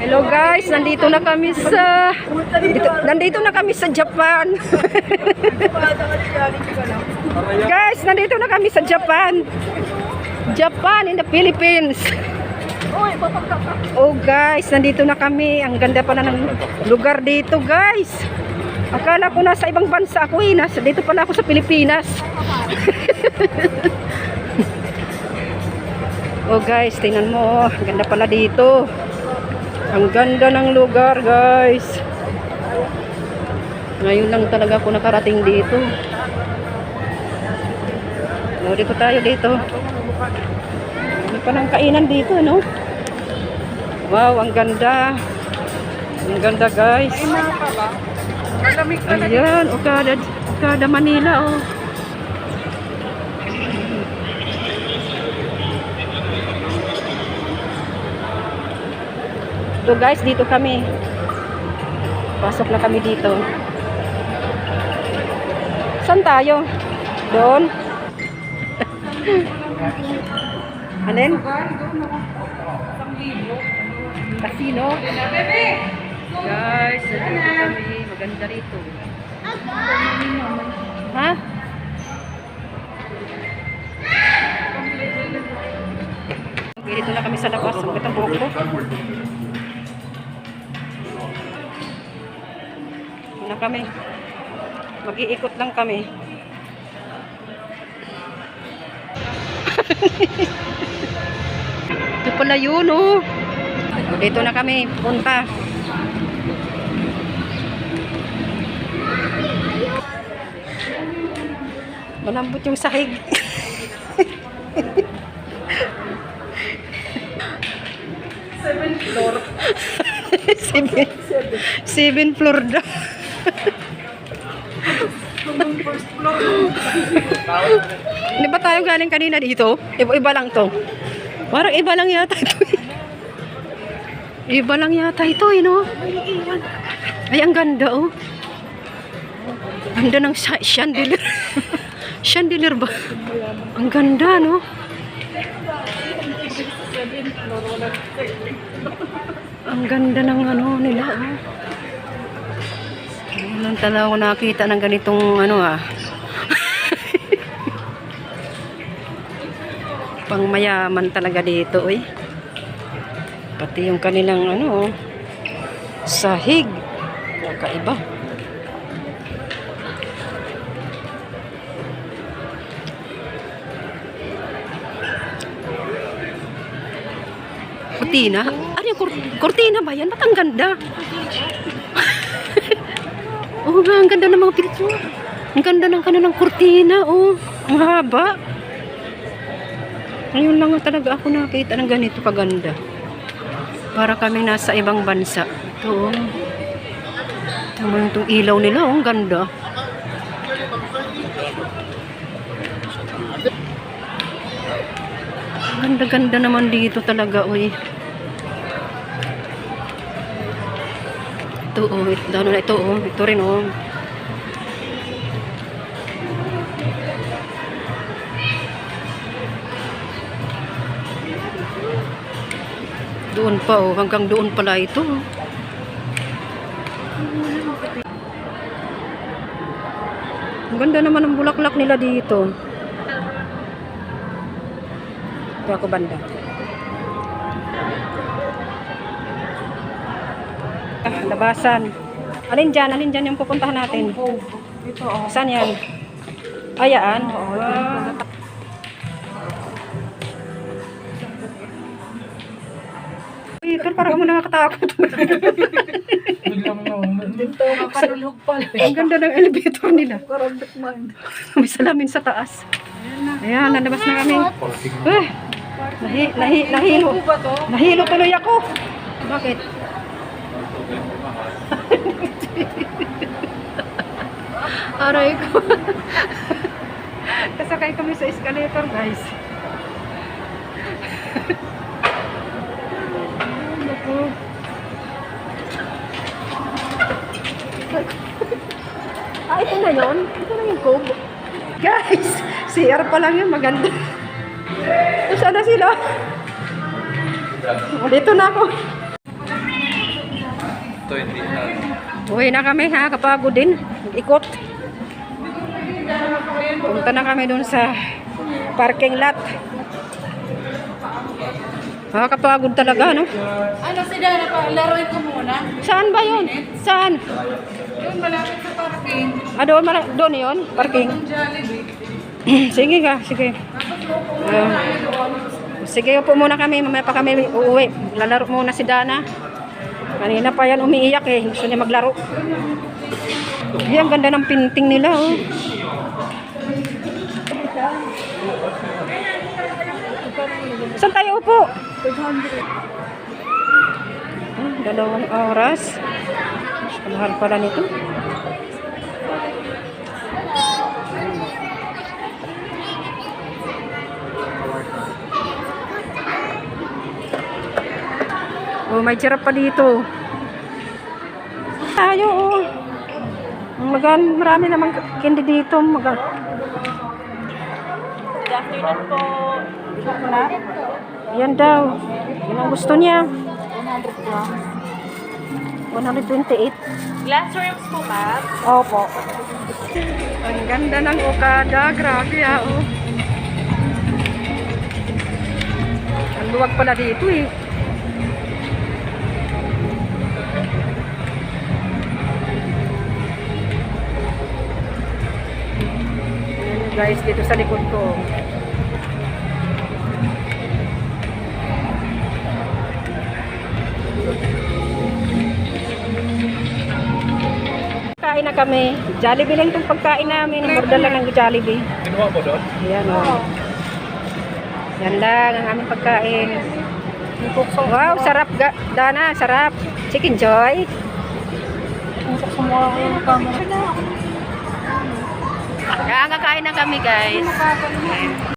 Hello guys, nandito na kami sa dito, nandito na kami sa Japan. guys, nandito na kami sa Japan. Japan in the Philippines. Oh guys, nandito na kami. Ang ganda pala ng lugar dito, guys. Akala ko nasa ibang bansa ako eh. Nasa, dito pala ako sa Pilipinas. oh guys, tingnan mo. Ang ganda pala dito. Ang ganda ng lugar, guys. Ngayon lang talaga ako nakarating dito. No, dito tayo dito. May pa ng kainan dito, no? Wow, ang ganda. Ang ganda, guys. Ayan, Okada, Okada Manila, oh. So guys, dito kami. Pasok na kami dito. Saan tayo? Doon? Alin? Casino? Guys, nandito kami. Maganda rito. Ha? Okay, dito na kami sa labas. Ang gatang buhok ko. Na kami. Mag-iikot lang kami. Ito pala yun, oh. Dito na kami, punta. Malambot yung sahig. Seven floor. seven, seven floor daw. Di ba tayo galing kanina dito? Iba-iba lang to. Parang iba lang yata ito. eh. Iba lang yata ito, eh, no? Ay, ang ganda, oh. Ganda ng chandelier. chandelier ba? Ang ganda, no? Ang ganda ng ano nila, oh. Lang talaga ako nakita ng ganitong ano ah. Pangmayaman talaga dito eh. Pati yung kanilang ano oh, sahig. Nakaiba. Kurtina? Ano yung kur- kurtina ba yan? Ba't ang ganda? Nga, ang ganda ng mga picture. Ang ganda ng kanilang kurtina, oh. Ang haba. Ngayon lang talaga ako nakita ng ganito kaganda. Para kami nasa ibang bansa. Ito, oh. Tama yung itong ilaw nila, oh. Ang ganda. Ganda-ganda naman dito talaga, uy. Ito, oh. Ito, ano na ito, oh. Ito rin, oh. Doon pa, oh. Hanggang doon pala ito, oh. Ang ganda naman ng bulaklak nila dito. Ito ako banda. Labasan. Alin dyan? Alin dyan yung pupuntahan natin? Ito, oh. Saan yan? Ayaan? Ah. Peter, parang mo nakakatakot. Dito, makarulog pala. Ang ganda ng elevator nila. Karambit man. May salamin sa taas. Ayan, nalabas na kami. Eh, nahi, nahi, nahilo. Nahilo tuloy ako. Bakit? Aray ko. Kasakay kami sa escalator, guys. Naku. ah, ito na yun? Ito na yung cove. Guys, CR pa lang yun, maganda. Saan na sila? Dito na ako. Ito hindi na. Uwi na kami ha, kapagod din. Ikot. Punta na kami dun sa parking lot. Nakakapagod talaga, no? Ano si Dana pa? Laruin ko muna. Saan ba yun? Saan? Doon malapit sa parking. Ah, doon, mara- doon yun? Parking? Sige ka, sige. Ah, sige, upo muna kami. Mamaya pa kami uuwi. Lalaro muna si Dana. Kanina pa yan umiiyak eh. Gusto niya maglaro. Ay, ang ganda ng pinting nila, oh. Saan tayo upo? Hmm, dalawang oras. Mahal pala nito. Oh, may giraffe pa dito. Tayo, oh. Magan, marami namang candy dito. Magan. Good afternoon po. Chocolate? Yan daw. Yan ang gusto niya. 100 grams. 128. Glass rooms po, ma'am. Opo. Ang ganda ng Okada. Grabe ah, oh. Ang luwag pala dito eh. Guys, dito sa likod ko. Kain na kami. Jollibee lang itong pagkain namin. Order lang ng Jollibee. Kinuha mo doon? Yan o. Yan lang ang aming pagkain. Wow, sarap ga. Dana, sarap. Chicken Joy. Sumuha ko yung camera. Kaya kakain na kami guys.